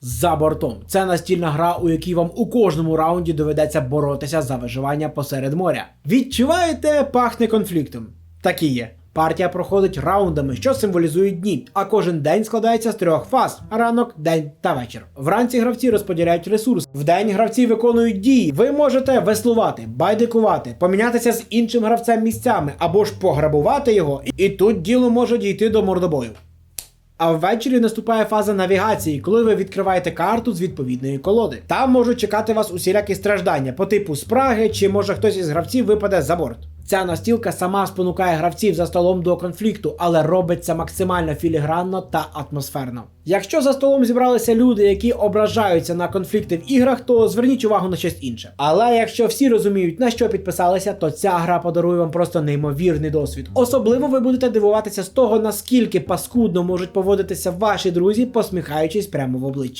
За бортом. Це настільна гра, у якій вам у кожному раунді доведеться боротися за виживання посеред моря. Відчуваєте, пахне конфліктом. Так і є. Партія проходить раундами, що символізують дні, а кожен день складається з трьох фаз: ранок, день та вечір. Вранці гравці розподіляють ресурс. Вдень гравці виконують дії. Ви можете веслувати, байдикувати, помінятися з іншим гравцем місцями або ж пограбувати його. І тут діло може дійти до мордобою. А ввечері наступає фаза навігації, коли ви відкриваєте карту з відповідної колоди. Там можуть чекати вас усілякі страждання по типу спраги, чи може хтось із гравців випаде за борт. Ця настілка сама спонукає гравців за столом до конфлікту, але робиться максимально філігранно та атмосферно. Якщо за столом зібралися люди, які ображаються на конфлікти в іграх, то зверніть увагу на щось інше. Але якщо всі розуміють на що підписалися, то ця гра подарує вам просто неймовірний досвід. Особливо ви будете дивуватися з того, наскільки паскудно можуть поводитися ваші друзі, посміхаючись прямо в обличчя.